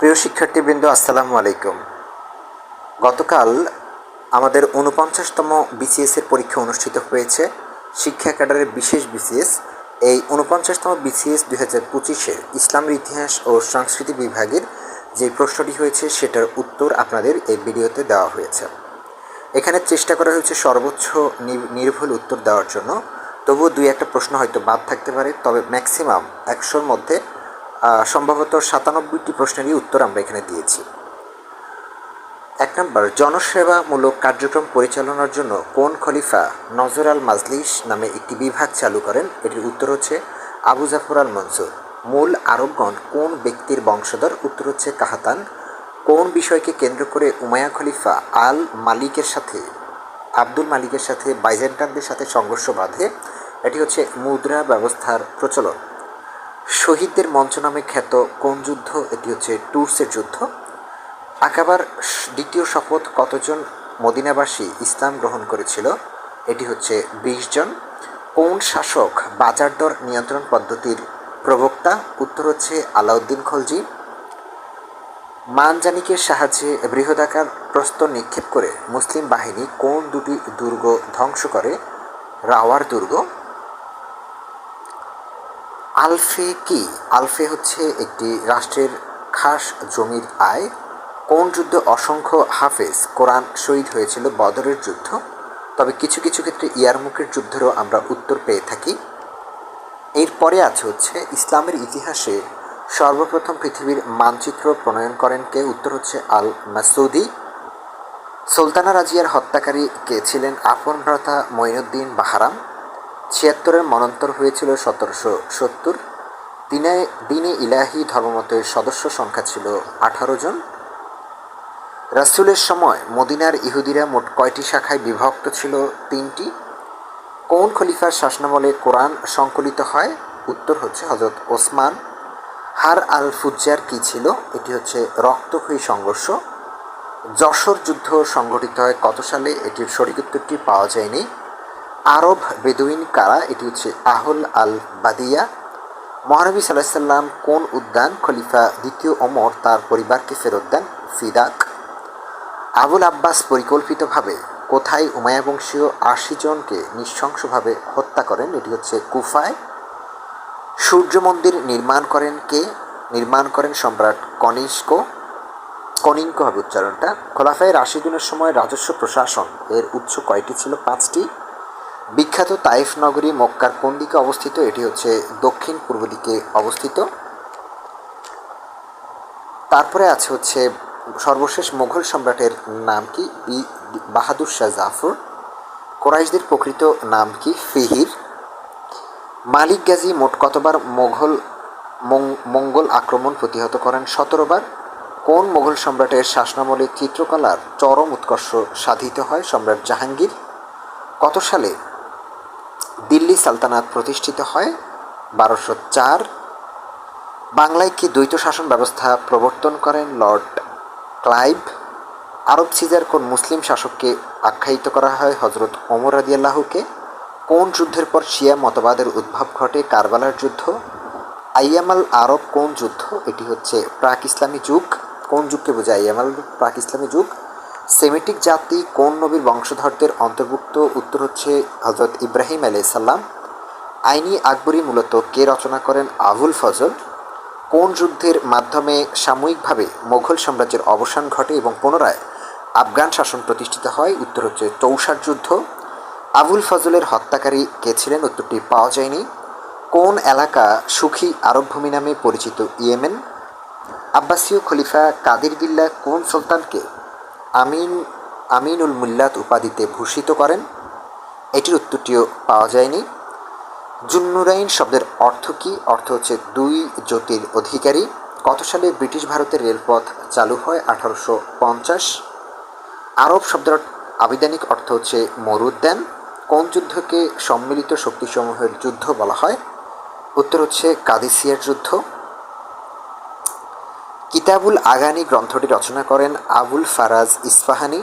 প্রিয় শিক্ষার্থীবৃন্দ, আসসালামু আলাইকুম। গতকাল আমাদের উনপঞ্চাশতম বিসিএস এর পরীক্ষা অনুষ্ঠিত হয়েছে। শিক্ষা ক্যাডারের বিশেষ বিসিএস এই উনপঞ্চাশতম বিসিএস দুই হাজার পঁচিশের ইসলামের ইতিহাস ও সংস্কৃতি বিভাগের যে প্রশ্নটি হয়েছে, সেটার উত্তর আপনাদের এই ভিডিওতে দেওয়া হয়েছে। এখানে চেষ্টা করা হয়েছে সর্বোচ্চ নির্ভুল উত্তর দেওয়ার জন্য। তবুও দুই একটা প্রশ্ন হয়তো বাদ থাকতে পারে, তবে ম্যাক্সিমাম একশোর মধ্যে সম্ভবত সাতানব্বইটি প্রশ্নেরই উত্তর আমরা এখানে দিয়েছি। এক নম্বর, জনসেবামূলক কার্যক্রম পরিচালনার জন্য কোন খলিফা নজর আল মাজলিস নামে একটি বিভাগ চালু করেন? এটির উত্তর হচ্ছে আবু জাফর আল মনসুর। মূল আরবগণ কোন ব্যক্তির বংশধর? উত্তর হচ্ছে কাহাতান। কোন বিষয়কে কেন্দ্র করে উমায়া খলিফা আল মালিকের সাথে, আব্দুল মালিকের সাথে বাইজেন্টানদের সাথে সংঘর্ষ বাঁধে? এটি হচ্ছে মুদ্রা ব্যবস্থার প্রচলন। শহীদদের মঞ্চ নামে খ্যাত কোন যুদ্ধ? এটি হচ্ছে টুর্সের যুদ্ধ। আকাবার দ্বিতীয় শপথ কতজন মদিনাবাসী ইসলাম গ্রহণ করেছিল? এটি হচ্ছে বিশ জন। কোন শাসক বাজার দর নিয়ন্ত্রণ পদ্ধতির প্রবক্তা? উত্তর হচ্ছে আলাউদ্দিন খলজি। মানজানিকের সাহায্যে বৃহদাকার প্রস্তর নিক্ষেপ করে মুসলিম বাহিনী কোন দুটি দুর্গ ধ্বংস করে? রাওয়ার দুর্গ। আলফে কি? আলফে হচ্ছে একটি রাষ্ট্রের খাস জমির আয়। কোন যুদ্ধে অসংখ্য হাফেজ কোরআন শহীদ হয়েছিল? বদরের যুদ্ধ। তবে কিছু কিছু ক্ষেত্রে ইয়ারমুকের যুদ্ধেরও আমরা উত্তর পেয়ে থাকি। এরপরে আছে হচ্ছে ইসলামের ইতিহাসে সর্বপ্রথম পৃথিবীর মানচিত্র প্রণয়ন করেন কে? উত্তর হচ্ছে আল মাসুদি সুলতানা রাজিয়ার হত্যাকারী কে ছিলেন? আপন ভ্রাতা মঈনুদ্দিন বাহারাম। ছিয়াত্তরের মনান্তর হয়েছিল সতেরোশো সত্তর। দিনে দিনে ইলাহি ধর্মমতের সদস্য সংখ্যা ছিল আঠারো জন। রাসুলের সময় মদিনার ইহুদিরা মোট কয়টি শাখায় বিভক্ত ছিল? তিনটি। কোন খলিফার শাসনামলে কোরআন সংকলিত হয়? উত্তর হচ্ছে হজরত ওসমান। হার আল ফুজ্জার কি ছিল? এটি হচ্ছে রক্তক্ষয়ী সংঘর্ষ। যশোর যুদ্ধ সংঘটিত হয় কত সালে? এটির সঠিক উত্তরটি পাওয়া যায়নি। আরব বেদুইন কারা? এটি হচ্ছে আহুল আল বাদিয়া। মহানবী সাল্লাহ সাল্লাম কোন উদ্যান? খলিফা দ্বিতীয় ওমর তার পরিবারকে ফেরত দেন ফিদাক আবুল আব্বাস পরিকল্পিতভাবে কোথায় উমায়া বংশীয় আশি জনকে নৃশংসভাবে হত্যা করেন? এটি হচ্ছে কুফায়। সূর্য মন্দির নির্মাণ করেন কে? নির্মাণ করেন সম্রাট কনিষ্ক। কনিঙ্ক হবে উচ্চারণটা। খোলাফায় রাশিদুনের সময় রাজস্ব প্রশাসন এর উৎস কয়টি ছিল? পাঁচটি। বিখ্যাত তাইফ নগরী মক্কার কোন দিকে অবস্থিত? এটি হচ্ছে দক্ষিণ পূর্ব দিকে অবস্থিত। তারপরে আছে হচ্ছে সর্বশেষ মুঘল সম্রাটের নাম কি? বি- বাহাদুর শাহ জাফর। কোরাইশদের প্রকৃত নাম কি? ফিহির। মালিক গাজী মোট কতবার মোঘল মঙ্গল আক্রমণ প্রতিহত করেন? সতেরোবার। কোন মোঘল সম্রাটের শাসনামলে চিত্রকলার চরম উৎকর্ষ সাধিত হয় সম্রাট জাহাঙ্গীর? কত সালে? দিল্লি সালতানাত প্রতিষ্ঠিত হয় বারোশো চার। বাংলায় কি দ্বৈত শাসন ব্যবস্থা প্রবর্তন করেন লর্ড ক্লাইভ? আরব সিজার কোন মুসলিম শাসককে আখ্যায়িত করা হয় হজরত ওমর রাদিয়াল্লাহুকে কোন যুদ্ধের পর শিয়া মতবাদের উদ্ভব ঘটে কারবালার যুদ্ধ? আইয়ামাল আরব কোন যুদ্ধ? এটি হচ্ছে প্রাক ইসলামী যুগ। কোন যুগকে বোঝায়? আইয়ামাল প্রাক ইসলামী যুগ। সেমিটিক জাতি কোন নবীর বংশধরদের অন্তর্ভুক্ত? উত্তর হচ্ছে হজরত ইব্রাহিম আলাইসাল্লাম আইনি আকবরী মূলত কে রচনা করেন? আবুল ফজল। কোন যুদ্ধের মাধ্যমে সাময়িকভাবে মোঘল সাম্রাজ্যের অবসান ঘটে এবং পুনরায় আফগান শাসন প্রতিষ্ঠিত হয়? উত্তর হচ্ছে চৌসার যুদ্ধ। আবুল ফজলের হত্যাকারী কে ছিলেন? উত্তরটি পাওয়া যায়নি। কোন এলাকা সুখী আরব ভূমি নামে পরিচিত ইয়েমেন? আব্বাসীয় খলিফা কাদির বিল্লাহ কোন সুলতানকে আমিন, আমিনুল মুল্লাত উপাধিতে ভূষিত করেন। এটির উত্তরটিও পাওয়া যায়নি। জুন্নুরাইন শব্দের অর্থ কী? অর্থ হচ্ছে দুই জ্যোতির অধিকারী। কত সালে ব্রিটিশ ভারতের রেলপথ চালু হয়? আঠারোশো পঞ্চাশ। আরব শব্দের আবিধানিক অর্থ হচ্ছে মরুদ্যান। কোন যুদ্ধকে সম্মিলিত শক্তিসমূহের যুদ্ধ বলা হয়? উত্তর হচ্ছে কাদিসিয়ার যুদ্ধ। কিতাবুল আগানি গ্রন্থটি রচনা করেন আবুল ফারাজ ইস্পাহানি,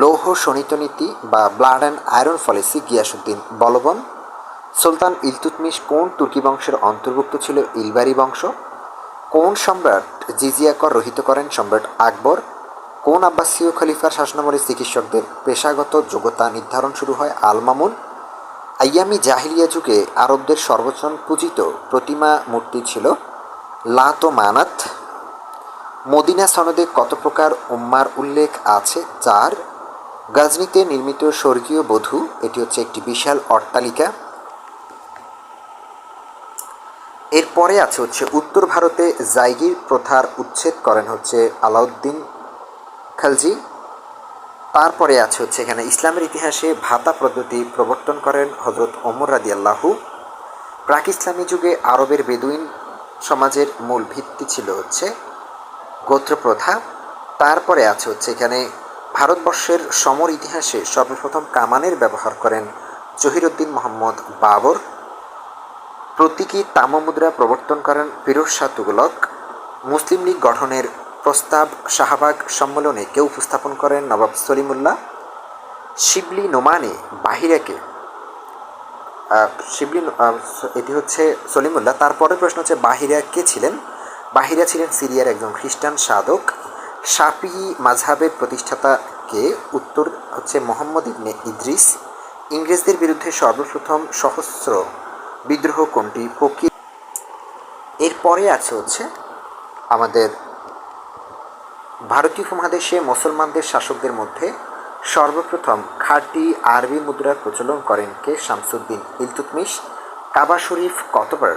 লৌহ শোণিত নীতি বা blood and iron policy Ghiyasuddin Balban, সুলতান ইলতুতমিশ কোন তুর্কি বংশের অন্তর্ভুক্ত ছিল ইলবারি বংশ, কোন সম্রাট জিজিয়াকর রহিত করেন সম্রাট আকবর, কোন আব্বাসীয় খলিফার শাসনামলে চিকিৎসকদের পেশাগত যোগ্যতা নির্ধারণ শুরু হয় আল মামুন, আইয়ামি জাহিলিয়া যুগে আরবদের সর্বজন পূজিত প্রতিমা মূর্তি ছিল লাত মানাত মদিনা সনদে কত প্রকার উম্মার উল্লেখ আছে চার গাজনিতে নির্মিত স্বর্গীয় বধূ, এটি হচ্ছে একটি বিশাল অট্টালিকা। এরপরে আছে হচ্ছে উত্তর ভারতে জাইগির প্রথার উচ্ছেদ করেন হচ্ছে আলাউদ্দিন খালজি। তারপরে আছে হচ্ছে এখানে ইসলামের ইতিহাসে ভাতা পদ্ধতি প্রবর্তন করেন হজরত ওমর রাদি আল্লাহু প্রাক ইসলামী যুগে আরবের বেদুইন সমাজের মূল ভিত্তি ছিল হচ্ছে গোত্র প্রথা তারপরে আছে হচ্ছে এখানে ভারতবর্ষের সমর ইতিহাসে সর্বপ্রথম কামানের ব্যবহার করেন জহিরুদ্দিন মোহাম্মদ বাবর। প্রতীকী তাম্রমুদ্রা প্রবর্তন করেন ফিরোজ শাহ তুগলক। মুসলিম লীগ গঠনের প্রস্তাব শাহবাগ সম্মেলনে কেউ উপস্থাপন করেন? নবাব সলিমুল্লাহ। শিবলি নোমানে বাহিরাকে শিবলি এটি হচ্ছে সলিমুল্লাহ। তারপরের প্রশ্ন হচ্ছে, বাহিরা কে ছিলেন? বাহিরা ছিলেন সিরিয়ার একজন খ্রিস্টান সাধক। শাফি মাঝহাবের প্রতিষ্ঠাতাকে উত্তর হচ্ছে মোহাম্মদ ইবনে ইদ্রিস। ইংরেজদের বিরুদ্ধে সর্বপ্রথম সহস্র বিদ্রোহ কোনটি ফকির। এরপরে আছে হচ্ছে আমাদের ভারতীয় উপমহাদেশে মুসলমানদের শাসকদের মধ্যে সর্বপ্রথম খাঁটি আরবি মুদ্রার প্রচলন করেন কে শামসুদ্দিন ইলতুতমিশ। কাবা শরীফ কতবার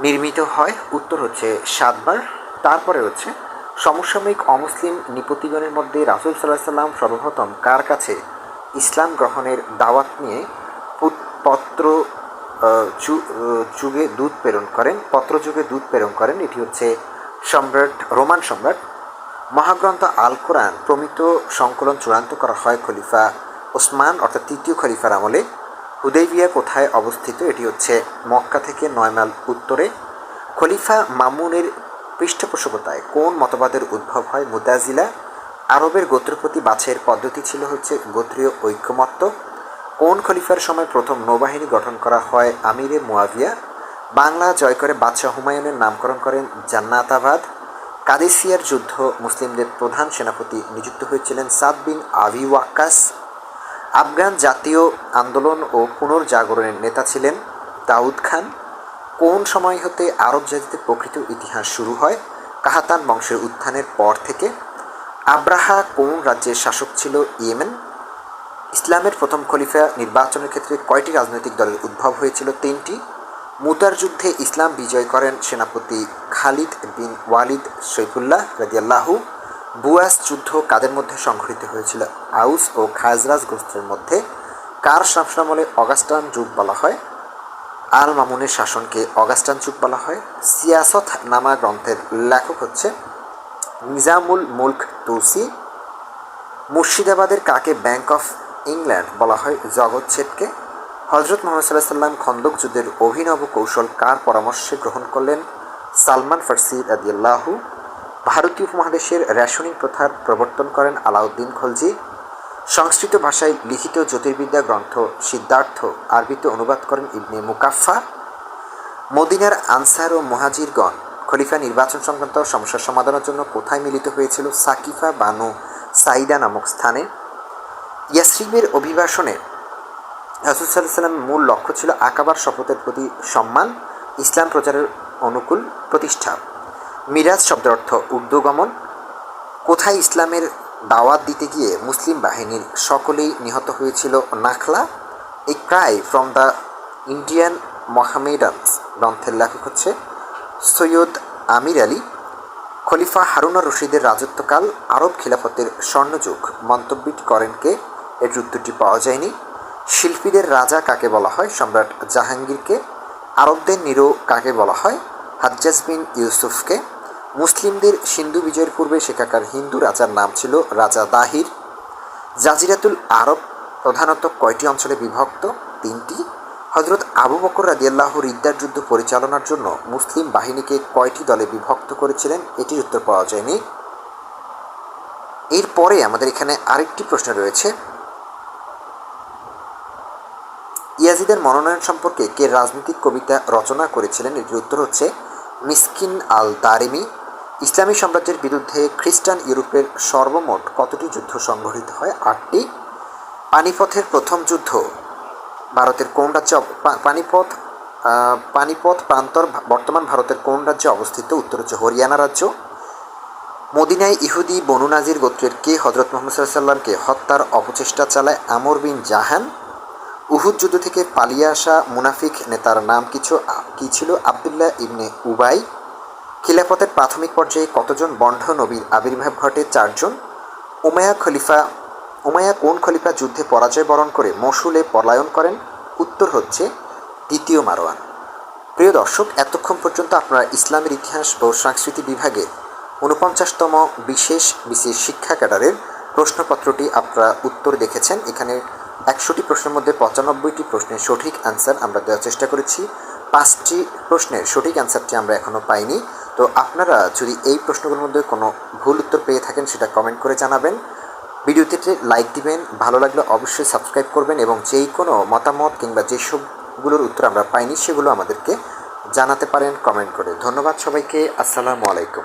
নির্মিত হয়। উত্তর হচ্ছে সাতবার, তারপরে হচ্ছে সমসাময়িক অমুসলিম নিপতিগণের মধ্যে রাসুল সাল্লাহ সাল্লাম সর্বপ্রথম কার কাছে ইসলাম গ্রহণের দাওয়াত নিয়ে পুত- পত্র যুগে দুধ প্রেরণ করেন, পত্র যুগে দুধ প্রেরণ করেন, এটি হচ্ছে সম্রাট, রোমান সম্রাট মহাগ্রন্থ আল কোরআন প্রমিত সংকলন চূড়ান্ত করা হয় খলিফা ওসমান, অর্থাৎ তৃতীয় খলিফার আমলে। হুদেবিয়া কোথায় অবস্থিত? এটি হচ্ছে মক্কা থেকে নয় মাইল উত্তরে। খলিফা মামুনের পৃষ্ঠপোষকতায় কোন মতবাদের উদ্ভব হয় মুদাজিলা? আরবের গোত্রপতি বাছের পদ্ধতি ছিল হচ্ছে গোত্রীয় ঐক্যমত্য। কোন খলিফার সময় প্রথম নৌবাহিনী গঠন করা হয় আমিরে মুয়াবিয়া বাংলা জয় করে বাদশাহ হুমায়ুনের নামকরণ করেন জান্নাতাবাদ। কাদেসিয়ার যুদ্ধ মুসলিমদের প্রধান সেনাপতি নিযুক্ত হয়েছিলেন সাদ বিন আবি ওয়াক্কাস। আফগান জাতীয় আন্দোলন ও পুনর্জাগরণের নেতা ছিলেন দাউদ খান। কোন সময় হতে আরব জাতিতে প্রকৃত ইতিহাস শুরু হয়? কাহাতান বংশের উত্থানের পর থেকে। আব্রাহা কোন রাজ্যের শাসক ছিল? ইয়েমেন। ইসলামের প্রথম খলিফা নির্বাচনের ক্ষেত্রে কয়টি রাজনৈতিক দলের উদ্ভব হয়েছিল? তিনটি। মুতার যুদ্ধে ইসলাম বিজয় করেন সেনাপতি খালিদ বিন ওয়ালিদ সৈফুল্লাহ রাদিয়াল্লাহু বুয়াস যুদ্ধ কাদের মধ্যে সংঘটিত হয়েছিল? আউস ও খাজরাজ গোস্তের মধ্যে কার শাসনামলে অগাস্টান যুগ বলা হয়? আল মামুনের শাসনকে অগাস্টান যুগ বলা হয়। সিয়াসত নামা গ্রন্থের লেখক হচ্ছে নিজামুল মুলক তুসি মুর্শিদাবাদের কাকে ব্যাংক অফ ইংল্যান্ড বলা হয়? জগৎ শেঠকে হজরত মোহাম্মদ সাল্লাহ সাল্লাম খন্দক যুদ্ধের অভিনব কৌশল কার পরামর্শে গ্রহণ করলেন? সালমান ফার্সি রাদিয়াল্লাহু ভারতীয় উপমহাদেশের রেশনিং প্রথার প্রবর্তন করেন আলাউদ্দিন খলজি। সংস্কৃত ভাষায় লিখিত জ্যোতির্বিদ্যা গ্রন্থ সিদ্ধার্থ আরবিতে অনুবাদ করেন ইবনে মুকাফা মদিনার আনসার ও মুহাজিরগণ খলিফা নির্বাচন সংক্রান্ত সমস্যার সমাধানের জন্য কোথায় মিলিত হয়েছিল সাকিফা বানু সাইদা নামক স্থানে। ইয়াসরিবের অভিবাসনে রাসুলসাল্লাহ মূল লক্ষ্য ছিল আকাবার শপথের প্রতি সম্মান, ইসলাম প্রচারের অনুকূল প্রতিষ্ঠা। মিরাজ শব্দের অর্থ ঊর্ধ্বগমন কোথায় ইসলামের দাওয়াত দিতে গিয়ে মুসলিম বাহিনীর সকলেই নিহত হয়েছিল নাখলা? A cry from the Indian Mohammedans গ্রন্থের লেখক হচ্ছে সৈয়দ আমির আলী। খলিফা হারুনা রশিদের রাজত্বকাল আরব খিলাফতের স্বর্ণযুগ মন্তব্যটি করেন কে? এর উত্তরটি পাওয়া যায়নি। শিল্পীদের রাজা কাকে বলা হয়? সম্রাট জাহাঙ্গীরকে। আরবদের নিরো কাকে বলা হয়? হাজ্জাজ বিন ইউসুফকে। মুসলিমদের সিন্ধু বিজয়ের পূর্বে সেখাকার হিন্দু রাজার নাম ছিল রাজা দাহির জাজিরাতুল আরব প্রধানত কয়টি অঞ্চলে বিভক্ত? তিনটি। হজরত আবু বকর রাদিয়াল্লাহু রিদ্দার যুদ্ধ পরিচালনার জন্য মুসলিম বাহিনীকে কয়টি দলে বিভক্ত করেছিলেন? এটির উত্তর পাওয়া যায়নি। এরপরে আমাদের এখানে আরেকটি প্রশ্ন রয়েছে। ইয়াজিদের মনোনয়ন সম্পর্কে কে রাজনৈতিক কবিতা রচনা করেছিলেন? এটির উত্তর হচ্ছে মিসকিন আল দারিমি ইসলামী সাম্রাজ্যের বিরুদ্ধে খ্রিস্টান ইউরোপের সর্বমোট কতটি যুদ্ধ সংঘটিত হয়? আটটি। পানিপথের প্রথম যুদ্ধ, ভারতের কোন রাজ্যে পানিপথ পানিপথ প্রান্তর বর্তমান ভারতের কোন রাজ্যে অবস্থিত? উত্তর হচ্ছে হরিয়ানা রাজ্য। মদিনায় ইহুদি বনু নাজির গোত্রের কে? হজরত মোহাম্মদ সাল্লামকে হত্যার অপচেষ্টা চালায় আমর বিন জাহান। উহুদ যুদ্ধ থেকে পালিয়ে আসা মুনাফিক নেতার নাম কিছু, কি ছিল? আবদুল্লাহ ইবনে উবাই। খিলাফতের প্রাথমিক পর্যায়ে কতজন বন্ড নবীর আবির্ভাব ঘটে? চারজন। উমায়া খলিফা উমায়া কোন খলিফা যুদ্ধে পরাজয় বরণ করে মসুলে পলায়ন করেন? উত্তর হচ্ছে দ্বিতীয় মারোয়ান প্রিয় দর্শক, এতক্ষণ পর্যন্ত আপনারা ইসলামের ইতিহাস ও সংস্কৃতি বিভাগের ঊনপঞ্চাশতম বিশেষ বিশেষ শিক্ষা ক্যাডারের প্রশ্নপত্রটি আপনারা উত্তর দেখেছেন। এখানে একশোটি প্রশ্নের মধ্যে পঁচানব্বইটি প্রশ্নের সঠিক অ্যান্সার আমরা দেওয়ার চেষ্টা করেছি। পাঁচটি প্রশ্নের সঠিক অ্যান্সারটি আমরা এখনও পাইনি। তো আপনারা যদি এই প্রশ্নগুলোর মধ্যে কোনো ভুল উত্তর পেয়ে থাকেন, সেটা কমেন্ট করে জানাবেন। ভিডিওতে লাইক দিবেন। ভালো লাগলে অবশ্যই সাবস্ক্রাইব করবেন এবং যেই কোনো মতামত কিংবা যেসবগুলোর উত্তর আমরা পাইনি, সেগুলো আমাদেরকে জানাতে পারেন কমেন্ট করে। ধন্যবাদ সবাইকে। আসসালামু আলাইকুম।